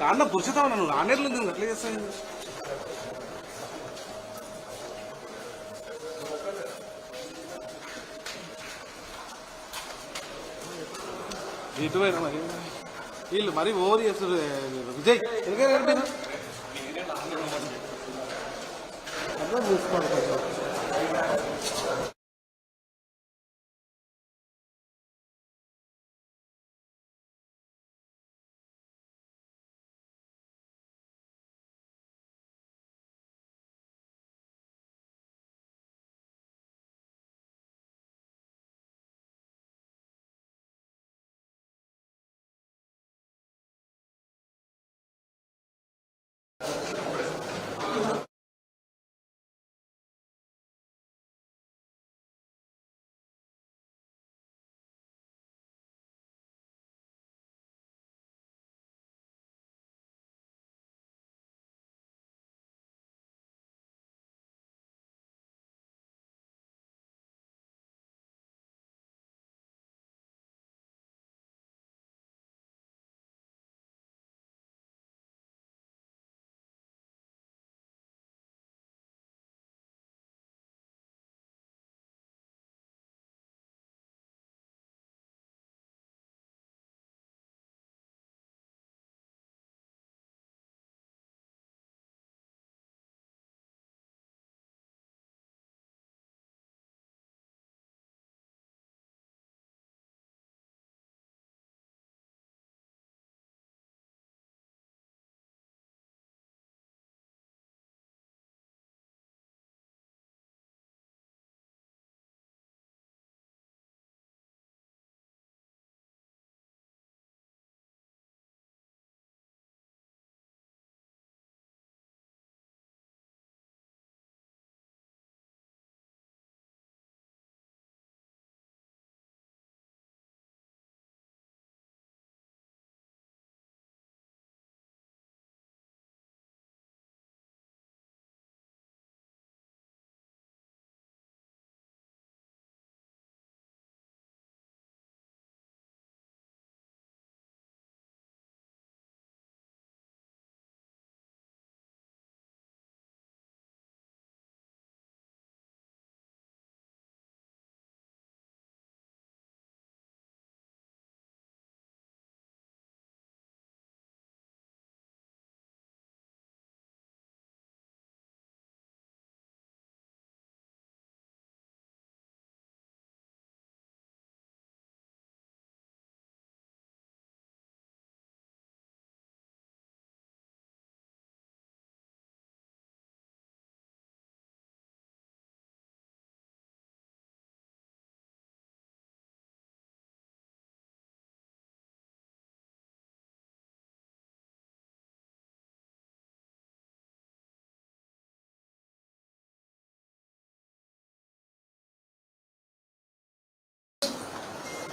దాంట్లో పురుషుతావు నన్ను నాణ్యతలు ఉంది అట్లా చేస్తాను ఇటువైనా మరి వీళ్ళు మరీ ఓవర్ చేస్తారు విజయ్ ఎందుకని ఏడిపోయినా? అర్థం చేసుకోవాలి you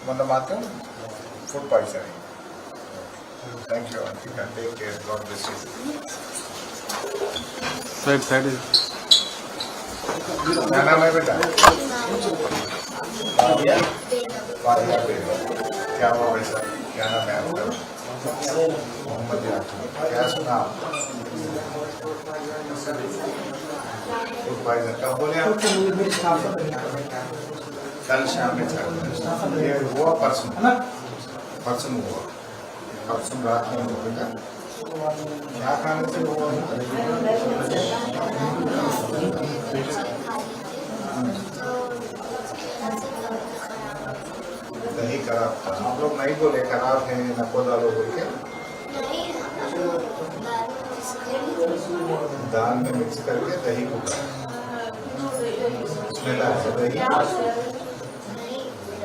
మొన్న మాత్రం ఫుడ్ పాయిజనింగ్ థ్యాంక్ యూ అంతే take care God bless side side नाना मैं बेटा बादिया बादिया बेटा क्या हुआ वैसा क्या नाम है आपका मोहम्मद याकूब क्या सुना फूड पॉइजन कब बोले आप कल शाम में चार बजे। ये हुआ परसों परसों हुआ। परसों रात में हुआ क्या खाने से हुआ? दही खराब था। हम लोग नहीं बोले खराब है नको डालो बोल के। दाल में मिक्स करके दही को आया दही।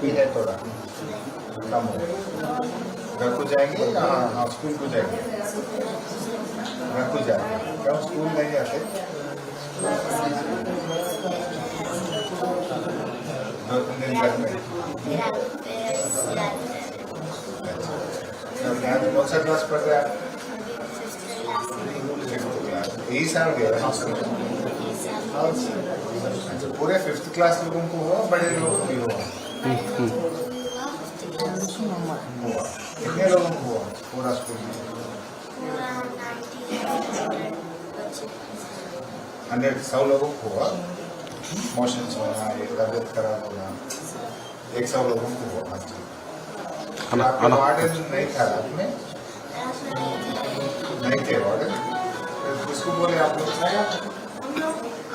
भी है थोड़ा। कम हो। घर को जाएँगे या हाँ स्कूल को जाएँगे? घर को जाएँगे। क्या स्कूल नहीं आते दो तीन दिन घर में। अच्छा। अच्छा। अच्छा। कौन सा क्लास पढ़ रहे हैं? यही सारे गया। जो तो पूरे फिफ्थ क्लास लोगों को हुआ बड़े लोगों को भी हुआ। कितने लोगों को हुआ पूरा स्कूल में? हंड्रेड सौ लोगों को हुआ। मोशन होना तबियत खराब होना। एक सौ लोगों को हुआ हाँ आपका वार्डन नहीं था रात में? नहीं थे वार्डन तो उसको बोले आप लोग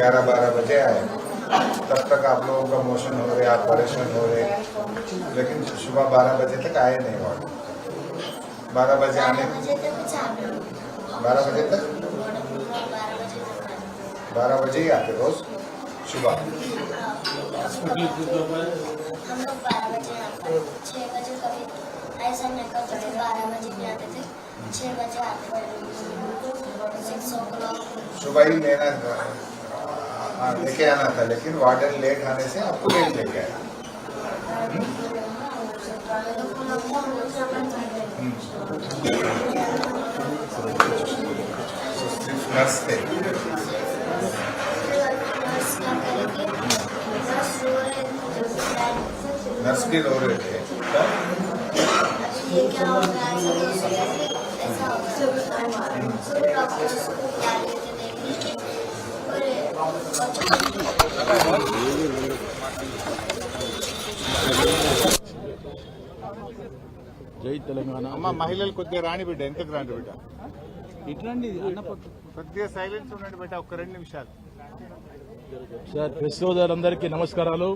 ग्यारह बारह बजे आए। तब तक आप लोगों का मोशन हो रहे आप परेशान हो रहे। लेकिन सुबह बारह बजे तक आए नहीं वार्ड बारह बजे आने बारह बजे तक? बारह बजे ही आते रोज सुबह। हम लोग बारह बजे आते थे छः बजे कभी ऐसा नहीं करते थे बारह बजे भी आते थे। छः बजे आते थे। सिक्स ओ क्लॉक सुबह ही लेना था। हाँ, लेके आना था लेकिन वार्डन लेट आने से आपको लेट लेके आया सिर्फ़ नर्स थे क्या भी रो रहे थे। ये क्या हो गया ऐसा तो हो गया। डॉक्टर्स को लिए थे జై తెలంగాణ. అమ్మ మహిళలు కొద్దిగా రాని బిడ్డ. ఎంత రాని బిడ్డ? ఎట్లాండి కొద్దిగా సైలెన్స్ ఉండండి బిడ్డ ఒక రెండు నిమిషాలు. సార్ ప్రెస్ సోదరులందరికీ నమస్కారాలు.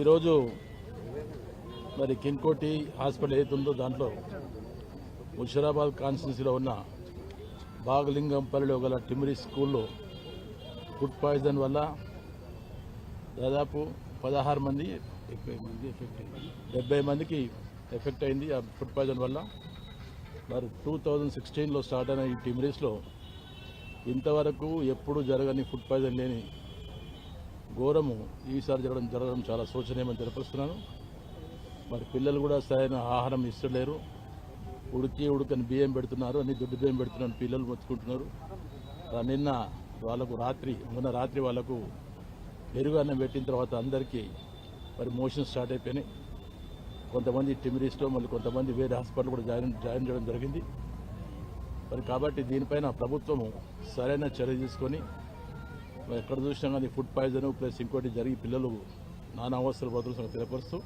ఈరోజు మరి కింకోటి హాస్పిటల్ ఏదైతుందో దాంట్లో ముషిరాబాద్ కాన్స్టిట్యూన్సీలో ఉన్న బాగలింగంపల్లిలో గల టిమిరి స్కూల్లో ఫుడ్ పాయిజన్ వల్ల దాదాపు పదహారు మంది మంది ఎఫెక్ట్ అయింది. డెబ్బై మందికి ఎఫెక్ట్ అయింది ఆ ఫుడ్ పాయిజన్ వల్ల. మరి టూ థౌజండ్ సిక్స్టీన్లో స్టార్ట్ అయిన ఈ టిమిరీస్లో ఇంతవరకు ఎప్పుడూ జరగని ఫుడ్ పాయిజన్ లేని ఘోరము ఈసారి జరగడం జరగడం చాలా శోచనీయమని తెలిపిస్తున్నాను మరి పిల్లలు కూడా సరైన ఆహారం ఇస్తలేరు. ఉడికి ఉడకని బియ్యం పెడుతున్నారు అన్ని దొడ్డు బియ్యం పెడుతున్నారు పిల్లలు మొత్తుకుంటున్నారు. నిన్న వాళ్ళకు రాత్రి మొన్న రాత్రి వాళ్ళకు పెరుగు అన్నం పెట్టిన తర్వాత అందరికీ మరి మోషన్ స్టార్ట్ అయిపోయినాయి. కొంతమంది టిమిరీస్లో మళ్ళీ కొంతమంది వేరే హాస్పిటల్ కూడా జాయిన్ జాయిన్ చేయడం జరిగింది. మరి కాబట్టి దీనిపైన ప్రభుత్వము సరైన చర్య తీసుకొని ఎక్కడ చూసినా కానీ ఫుడ్ పాయిజన్ ప్లస్ ఇంకోటి జరిగి పిల్లలు నానా అవస్థలు పడుతున్న తెలియపరుస్తూ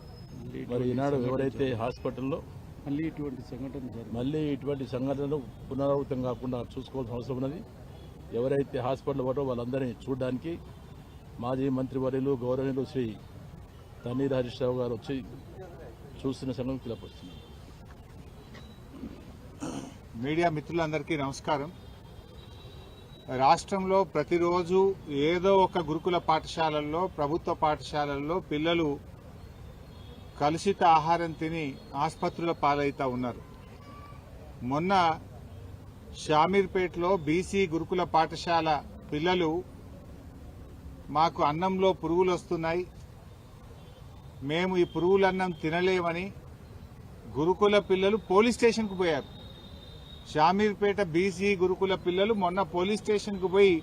మరి ఈనాడు ఎవరైతే హాస్పిటల్లో మళ్ళీ ఇటువంటి సంఘటన జరిగింది. మళ్ళీ ఇటువంటి సంఘటనలు పునరావృతం కాకుండా చూసుకోవాల్సిన అవసరం ఉన్నది. ఎవరైతే హాస్పిటల్ పడో వాళ్ళందరినీ చూడడానికి మాజీ మంత్రివర్యులు గౌరవనీయులు శ్రీ తన్నీర్ హరీష్ రావు గారు వచ్చి చూస్తున్న సంఘం తెలియపరుస్తున్నారు. మీడియా మిత్రులందరికీ నమస్కారం. రాష్ట్రంలో ప్రతిరోజు ఏదో ఒక గురుకుల పాఠశాలల్లో ప్రభుత్వ పాఠశాలల్లో పిల్లలు కలుషిత ఆహారం తిని ఆసుపత్రుల పాలవుతా ఉన్నారు. మొన్న షామీర్పేటలో బీసీ గురుకుల పాఠశాల పిల్లలు మాకు అన్నంలో పురుగులు వస్తున్నాయి మేము ఈ పురుగులన్నం తినలేమని గురుకుల పిల్లలు పోలీస్ స్టేషన్కు పోయారు. షామీర్పేట బీసీ గురుకుల పిల్లలు మొన్న పోలీస్ స్టేషన్కు పోయి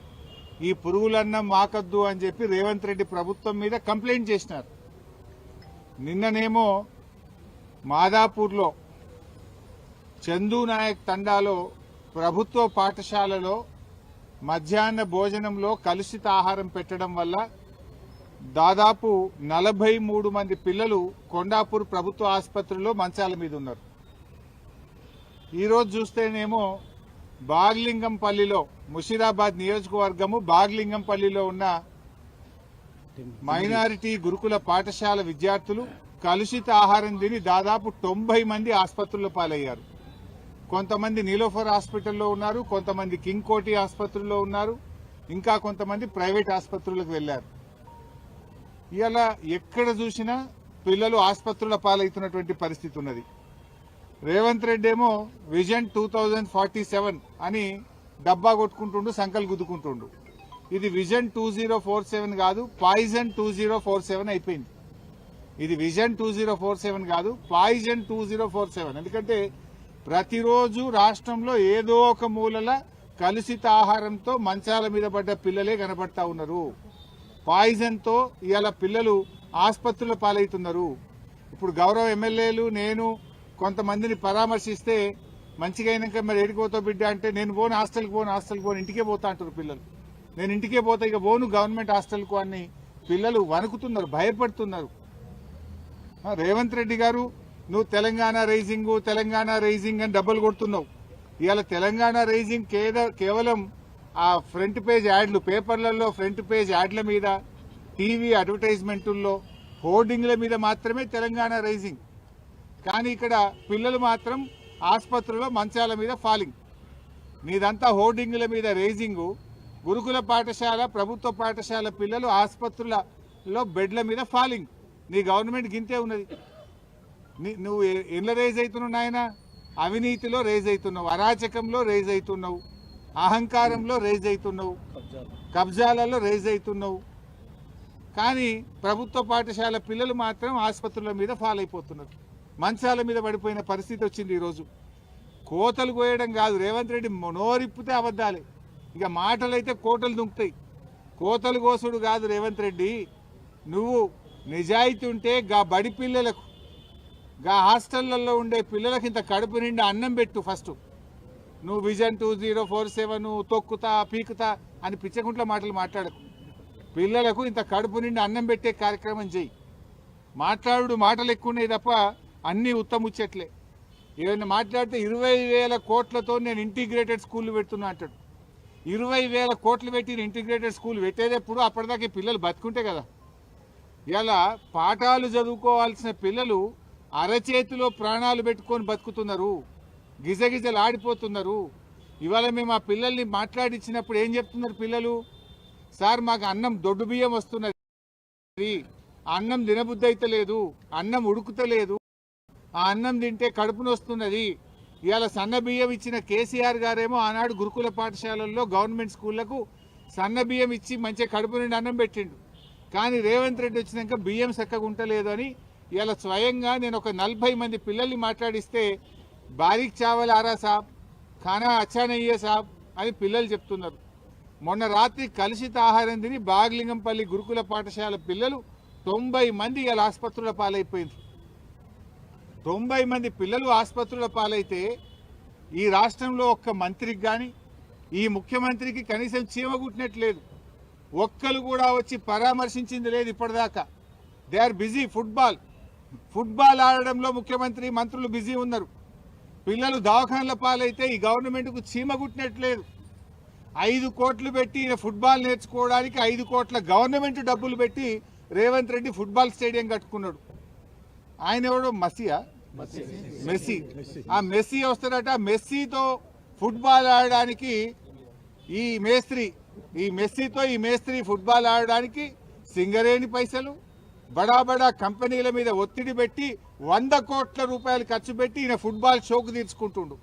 ఈ పురుగులన్నం మాకద్దు అని చెప్పి రేవంత్ రెడ్డి ప్రభుత్వం మీద కంప్లైంట్ చేసినారు. నిన్ననేమో మాదాపూర్లో చందు నాయక్ తండాలో ప్రభుత్వ పాఠశాలలో మధ్యాహ్న భోజనంలో కలుషిత ఆహారం పెట్టడం వల్ల దాదాపు నలభై మూడు మంది పిల్లలు కొండాపూర్ ప్రభుత్వ ఆసుపత్రిలో మంచాల మీద ఉన్నారు. ఈరోజు చూస్తేనేమో బాగ్లింగంపల్లిలో ముషీరాబాద్ నియోజకవర్గము బాగ్లింగంపల్లిలో ఉన్న మైనారిటీ గురుకుల పాఠశాల విద్యార్థులు కలుషిత ఆహారం తిని దాదాపు తొంభై మంది ఆసుపత్రుల్లో పాలయ్యారు. కొంతమంది నీలోఫర్ హాస్పిటల్లో ఉన్నారు కొంతమంది కింగ్ కోటి ఆసుపత్రుల్లో ఉన్నారు ఇంకా కొంతమంది ప్రైవేట్ ఆసుపత్రులకు వెళ్ళారు ఇలా ఎక్కడ చూసినా పిల్లలు ఆసుపత్రుల పాలవుతున్నటువంటి పరిస్థితి ఉన్నది. రేవంత్ రెడ్డి ఏమో vision two thousand forty seven అని డబ్బా కొట్టుకుంటుండు సంకల్ గుద్దుకుంటుండు. ఇది vision two zero four seven కాదు poison two zero four seven అయిపోయింది. ఇది vision two zero four seven కాదు poison two zero four seven. ఎందుకంటే ప్రతిరోజు రాష్ట్రంలో ఏదో ఒక మూలల కలుషిత ఆహారంతో మంచాల మీద పడ్డ పిల్లలే కనబడతా ఉన్నారు. పాయిజన్తో ఇవాళ పిల్లలు ఆసుపత్రుల పాలవుతున్నారు. ఇప్పుడు గౌరవ ఎమ్మెల్యేలు నేను కొంతమందిని పరామర్శిస్తే మంచిగా అయినాక మరి ఏడికి పోతావు బిడ్డ అంటే నేను పోను హాస్టల్కి పోను హాస్టల్కి పోను ఇంటికే పోతా అంటారు పిల్లలు. నేను ఇంటికే పోతా ఇక పోను గవర్నమెంట్ హాస్టల్కు అని పిల్లలు వణుకుతున్నారు భయపడుతున్నారు. రేవంత్ రెడ్డి గారు నువ్వు తెలంగాణ రైజింగ్ తెలంగాణ రైజింగ్ అని డబ్బులు కొడుతున్నావు. ఇవాళ తెలంగాణ రైజింగ్ కేవలం ఆ ఫ్రంట్ పేజ్ యాడ్లు పేపర్లలో ఫ్రంట్ పేజ్ యాడ్ల మీద టీవీ అడ్వర్టైజ్మెంటుల్లో హోర్డింగ్ల మీద మాత్రమే తెలంగాణ రైజింగ్. కానీ ఇక్కడ పిల్లలు మాత్రం ఆసుపత్రిలో మంచాల మీద ఫాలింగ్. నీదంతా హోర్డింగ్ల మీద రైజింగు. గురుకుల పాఠశాల ప్రభుత్వ పాఠశాల పిల్లలు ఆసుపత్రులలో బెడ్ల మీద ఫాలింగ్. నీ గవర్నమెంట్ గింతే ఉన్నది. నీ- నువ్వు ఎ- ఎట్లా రేజ్ అవుతున్నావు నాయన? అవినీతిలో రేజ్ అవుతున్నావు అరాచకంలో రేజ్ అవుతున్నావు అహంకారంలో రేజ్ అవుతున్నావు కబ్జాలలో రేజ్ అవుతున్నావు కానీ ప్రభుత్వ పాఠశాల పిల్లలు మాత్రం ఆసుపత్రుల మీద ఫాల్ అయిపోతున్నారు. మంచాల మీద పడిపోయిన పరిస్థితి వచ్చింది ఈరోజు. కోతలు కోయడం కాదు. రేవంత్ రెడ్డి నోరిప్పితే అబద్ధాలే. ఇక మాటలైతే కోటలు దుంకుతాయి. కోతలు కోసుడు కాదు రేవంత్ రెడ్డి. నువ్వు నిజాయితీ ఉంటే గా బడి పిల్లలకు గా హాస్టళ్ళలో ఉండే పిల్లలకి ఇంత కడుపు నిండా అన్నం పెట్టు ఫస్ట్. నువ్వు vision two zero four seven తొక్కుతా పీకుతా అని పిచ్చకుంట్ల మాటలు మాట్లాడకు. పిల్లలకు ఇంత కడుపు నిండా అన్నం పెట్టే కార్యక్రమం చెయ్యి. మాట్లాడు మాటలు ఎక్కువ ఉన్నాయి తప్ప అన్నీ ఉత్తముచ్చట్లే ఏమైనా మాట్లాడితే ఇరవై వేల కోట్లతో నేను ఇంటిగ్రేటెడ్ స్కూల్ పెడుతున్నా అంటాడు. ఇరవై వేల కోట్లు పెట్టి ఇంటిగ్రేటెడ్ స్కూల్ పెట్టేటప్పుడు అప్పటిదాకా పిల్లలు బతుకుంటే కదా. ఇలా పాఠాలు చదువుకోవాల్సిన పిల్లలు అరచేతిలో ప్రాణాలు పెట్టుకొని బతుకుతున్నారు. గిజగిజలు ఆడిపోతున్నారు. ఇవాళ మేము ఆ పిల్లల్ని మాట్లాడించినప్పుడు ఏం చెప్తున్నారు పిల్లలు? సార్ మాకు అన్నం దొడ్డు బియ్యం వస్తున్నది. అన్నం తినబుద్ధి అయితే లేదు అన్నం ఉడుకుతలేదు. ఆ అన్నం తింటే కడుపునొస్తున్నది ఇవాళ సన్న బియ్యం ఇచ్చిన కేసీఆర్ గారేమో ఆనాడు గురుకుల పాఠశాలల్లో గవర్నమెంట్ స్కూళ్ళకు సన్న బియ్యం ఇచ్చి మంచి కడుపు నుండి అన్నం పెట్టిండు. కానీ రేవంత్ రెడ్డి వచ్చినాక బియ్యం చక్కగా ఉంటలేదు అని ఇవాళ స్వయంగా నేను ఒక నలభై మంది పిల్లల్ని మాట్లాడిస్తే బారీక్ చావల్ ఆరా సాబ్ ఖానా అచ్చానయ్యే సాబ్ అని పిల్లలు చెప్తున్నారు. మొన్న రాత్రి కలుషిత ఆహారం తిని బాగ్లింగంపల్లి గురుకుల పాఠశాల పిల్లలు తొంభై మంది ఇవాళ ఆసుపత్రుల పాలైపోయింది తొంభై మంది పిల్లలు ఆసుపత్రుల పాలైతే ఈ రాష్ట్రంలో ఒక్క మంత్రికి కానీ ఈ ముఖ్యమంత్రికి కనీసం చీమ కుట్టినట్లేదు. ఒక్కరు కూడా వచ్చి పరామర్శించింది లేదు ఇప్పటిదాకా. They are busy football. Football ఆడడంలో ముఖ్యమంత్రి మంత్రులు బిజీ ఉన్నారు. పిల్లలు దవాఖాన్ల పాలైతే ఈ గవర్నమెంట్కు చీమ కుట్టినట్లేదు. ఐదు కోట్లు పెట్టి ఈయన ఫుట్బాల్ నేర్చుకోవడానికి ఐదు కోట్ల గవర్నమెంట్ డబ్బులు పెట్టి రేవంత్ రెడ్డి ఫుట్బాల్ స్టేడియం కట్టుకున్నాడు. ఆయన ఎవడో మసియా మెస్సీ. ఆ మెస్సీ వస్తాడట. మెస్సీతో ఫుట్బాల్ ఆడడానికి ఈ మేస్త్రి ఈ మెస్సీతో ఈ మేస్త్రి ఫుట్బాల్ ఆడడానికి సింగరేణి పైసలు బడా బడా కంపెనీల మీద ఒత్తిడి పెట్టి వంద కోట్ల రూపాయలు ఖర్చు పెట్టి ఈయన ఫుట్బాల్ షోకు తీర్చుకుంటుండు.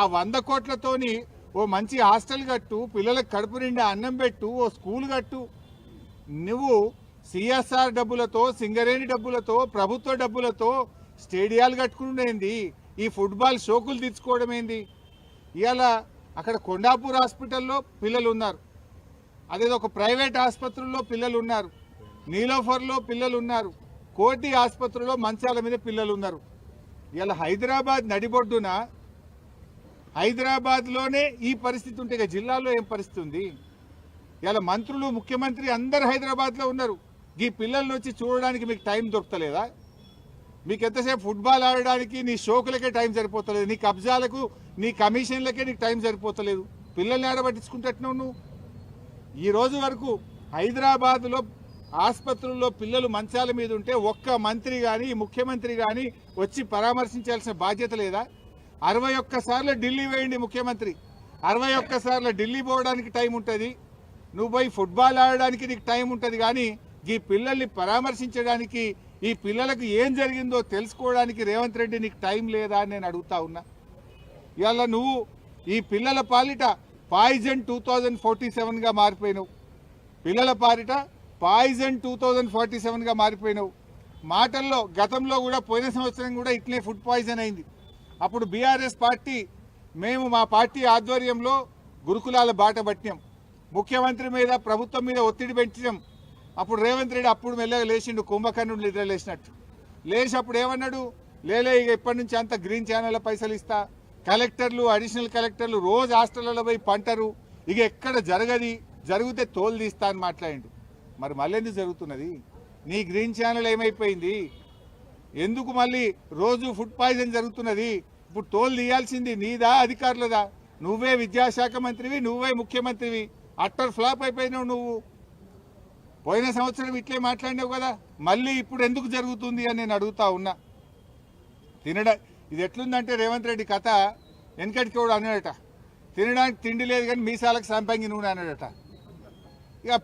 ఆ వంద కోట్లతోని ఓ మంచి హాస్టల్ కట్టు పిల్లలకు కడుపు నిండా అన్నం పెట్టు ఓ స్కూల్ కట్టు. నువ్వు సిఎస్ఆర్ డబ్బులతో సింగరేణి డబ్బులతో ప్రభుత్వ డబ్బులతో స్టేడియాలు కట్టుకునేంది ఈ ఫుట్బాల్ షోకులు తీర్చుకోవడం ఏంది? ఇవాళ అక్కడ కొండాపూర్ హాస్పిటల్లో పిల్లలు ఉన్నారు అదేదో ఒక ప్రైవేట్ ఆసుపత్రుల్లో పిల్లలు ఉన్నారు నీలోఫర్లో పిల్లలు ఉన్నారు కోటి ఆసుపత్రిలో మంచాల మీద పిల్లలు ఉన్నారు ఇలా హైదరాబాద్ నడిబొడ్డున హైదరాబాద్లోనే ఈ పరిస్థితి ఉంటే ఇక జిల్లాలో ఏం పరిస్థితి ఉంది? ఇలా మంత్రులు ముఖ్యమంత్రి అందరు హైదరాబాద్లో ఉన్నారు. ఈ పిల్లల్ని వచ్చి చూడడానికి మీకు టైం దొరకలేదా? మీకు ఎంతసేపు ఫుట్బాల్ ఆడడానికి నీ షోకులకే టైం సరిపోతలేదు నీ కబ్జాలకు నీ కమిషన్లకే నీకు టైం సరిపోతలేదు. పిల్లల్ని ఆడబట్టించుకుంటున్నావు నువ్వు. ఈ రోజు వరకు హైదరాబాద్లో ఆసుపత్రుల్లో పిల్లలు మంచాల మీద ఉంటే ఒక్క మంత్రి కానీ ముఖ్యమంత్రి కానీ వచ్చి పరామర్శించాల్సిన బాధ్యత లేదా? అరవై ఒక్కసార్లు ఢిల్లీ వేయండి ముఖ్యమంత్రి. అరవై ఒక్కసార్లు ఢిల్లీ పోవడానికి టైం ఉంటుంది. నువ్వు పోయి ఫుట్బాల్ ఆడడానికి నీకు టైం ఉంటుంది కానీ ఈ పిల్లల్ని పరామర్శించడానికి ఈ పిల్లలకు ఏం జరిగిందో తెలుసుకోవడానికి రేవంత్ రెడ్డి నీకు టైం లేదా అని నేను అడుగుతా ఉన్నా. ఇవాళ నువ్వు ఈ పిల్లల పాలిట పాయిజన్ టూ థౌజండ్ ఫార్టీ సెవెన్గా మారిపోయినావు. పిల్లల పాలిట పాయిజన్ టూ థౌజండ్ ఫార్టీ సెవెన్గా మారిపోయినావు. మాటల్లో గతంలో కూడా పోయిన సంవత్సరం కూడా ఇట్లే ఫుడ్ పాయిజన్ అయింది. అప్పుడు బీఆర్ఎస్ పార్టీ మేము మా పార్టీ ఆధ్వర్యంలో గురుకులాల బాట పట్టినాం. ముఖ్యమంత్రి మీద ప్రభుత్వం మీద ఒత్తిడి పెంచినాం. అప్పుడు రేవంత్ రెడ్డి అప్పుడు మెల్లగా లేచిండు కుంభకర్ణుడు నిద్ర లేచినట్టు. లేచి అప్పుడు ఏమన్నాడు? లేలే ఇక ఇప్పటి నుంచి అంత గ్రీన్ ఛానల్ పైసలు ఇస్తా. కలెక్టర్లు అడిషనల్ కలెక్టర్లు రోజు హాస్టళ్ళలో పోయి పంటరు. ఇక ఎక్కడ జరగది? జరిగితే తోలు తీస్తా అని మాట్లాడిండు. మరి మళ్ళీ ఎందుకు జరుగుతున్నది? నీ గ్రీన్ ఛానల్ ఏమైపోయింది? ఎందుకు మళ్ళీ రోజు ఫుడ్ పాయిజన్ జరుగుతున్నది? ఇప్పుడు టోల్ తీయాల్సింది నీదా అధికారులదా? నువ్వే విద్యాశాఖ మంత్రివి నువ్వే ముఖ్యమంత్రివి. అట్టర్ ఫ్లాప్ అయిపోయినావు నువ్వు. పోయిన సంవత్సరం ఇట్లే మాట్లాడినావు కదా మళ్ళీ ఇప్పుడు ఎందుకు జరుగుతుంది అని నేను అడుగుతా ఉన్నా. తినడా ఇది ఎట్లుందంటే రేవంత్ రెడ్డి కథ వెనకటికి కూడా అన్నాడట తినడానికి తిండి లేదు కానీ మీసాలకు సంపంగి నూనె అన్నాడట. ఇక